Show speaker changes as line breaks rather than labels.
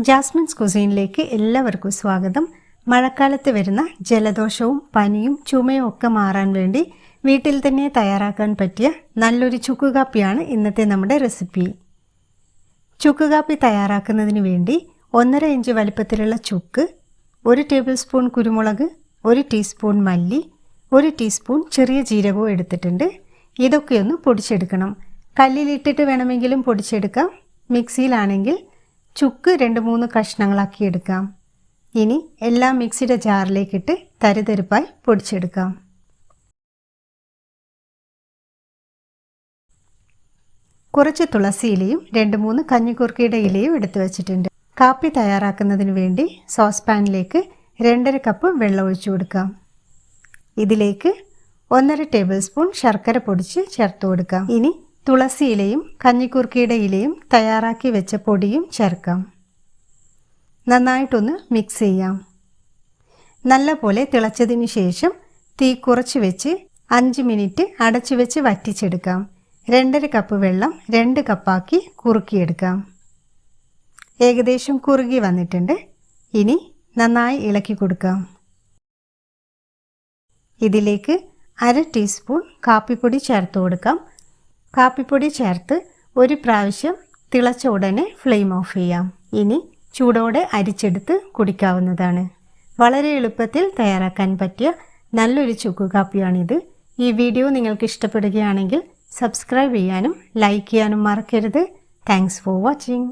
Jasmine's കുസീനിലേക്ക് എല്ലാവർക്കും സ്വാഗതം. മഴക്കാലത്ത് വരുന്ന ജലദോഷവും പനിയും ചുമയും ഒക്കെ മാറാൻ വേണ്ടി വീട്ടിൽ തന്നെ തയ്യാറാക്കാൻ പറ്റിയ നല്ലൊരു ചുക്ക് കാപ്പിയാണ് ഇന്നത്തെ നമ്മുടെ റെസിപ്പി ചുക്ക് കാപ്പി തയ്യാറാക്കുന്നതിന് വേണ്ടി ഒന്നര ഇഞ്ച് വലിപ്പത്തിലുള്ള ചുക്ക് ഒരു ടേബിൾ സ്പൂൺ കുരുമുളക് ഒരു ടീസ്പൂൺ മല്ലി ഒരു ടീസ്പൂൺ ചെറിയ ജീരകവും എടുത്തിട്ടുണ്ട്. ഇതൊക്കെ ഒന്ന് പൊടിച്ചെടുക്കണം. കല്ലിലിട്ടിട്ട് വേണമെങ്കിലും പൊടിച്ചെടുക്കാം. മിക്സിയിലാണെങ്കിൽ ചുക്ക് രണ്ട് മൂന്ന് കഷ്ണങ്ങളാക്കി എടുക്കാം. ഇനി എല്ലാം മിക്സിയുടെ ജാറിലേക്കിട്ട് തരിതരിപ്പായി പൊടിച്ചെടുക്കാം. കുറച്ച് തുളസി ഇലയും രണ്ട് മൂന്ന് കഞ്ഞിക്കുറുക്കിയുടെ ഇലയും എടുത്തു വച്ചിട്ടുണ്ട്. കാപ്പി തയ്യാറാക്കുന്നതിന് വേണ്ടി സോസ് പാനിലേക്ക് രണ്ടര കപ്പ് വെള്ളം ഒഴിച്ചു കൊടുക്കാം. ഇതിലേക്ക് ഒന്നര ടേബിൾ സ്പൂൺ ശർക്കര പൊടിച്ച് ചേർത്ത് കൊടുക്കാം. ഇനി തുളസി ഇലയും കഞ്ഞിക്കുറുക്കിയുടെ ഇലയും തയ്യാറാക്കി വെച്ച പൊടിയും ചേർക്കാം. നന്നായിട്ടൊന്ന് മിക്സ് ചെയ്യാം. നല്ല പോലെ തിളച്ചതിന് ശേഷം തീ കുറച്ച് വെച്ച് അഞ്ച് മിനിറ്റ് അടച്ചു വെച്ച് വറ്റിച്ചെടുക്കാം. രണ്ടര കപ്പ് വെള്ളം രണ്ട് കപ്പാക്കി കുറുക്കിയെടുക്കാം. ഏകദേശം കുറുകി വന്നിട്ടുണ്ട്. ഇനി നന്നായി ഇളക്കി കൊടുക്കാം. ഇതിലേക്ക് അര ടീസ്പൂൺ കാപ്പിപ്പൊടി ചേർത്ത് കൊടുക്കാം. കാപ്പിപ്പൊടി ചേർത്ത് ഒരു പ്രാവശ്യം തിളച്ച ഉടനെ ഫ്ലെയിം ഓഫ് ചെയ്യാം. ഇനി ചൂടോടെ അരിച്ചെടുത്ത് കുടിക്കാവുന്നതാണ്. വളരെ എളുപ്പത്തിൽ തയ്യാറാക്കാൻ പറ്റിയ നല്ലൊരു ചുക്ക് കാപ്പിയാണിത്. ഈ വീഡിയോ നിങ്ങൾക്ക് ഇഷ്ടപ്പെടുകയാണെങ്കിൽ സബ്സ്ക്രൈബ് ചെയ്യാനും ലൈക്ക് ചെയ്യാനും മറക്കരുത്. Thanks for watching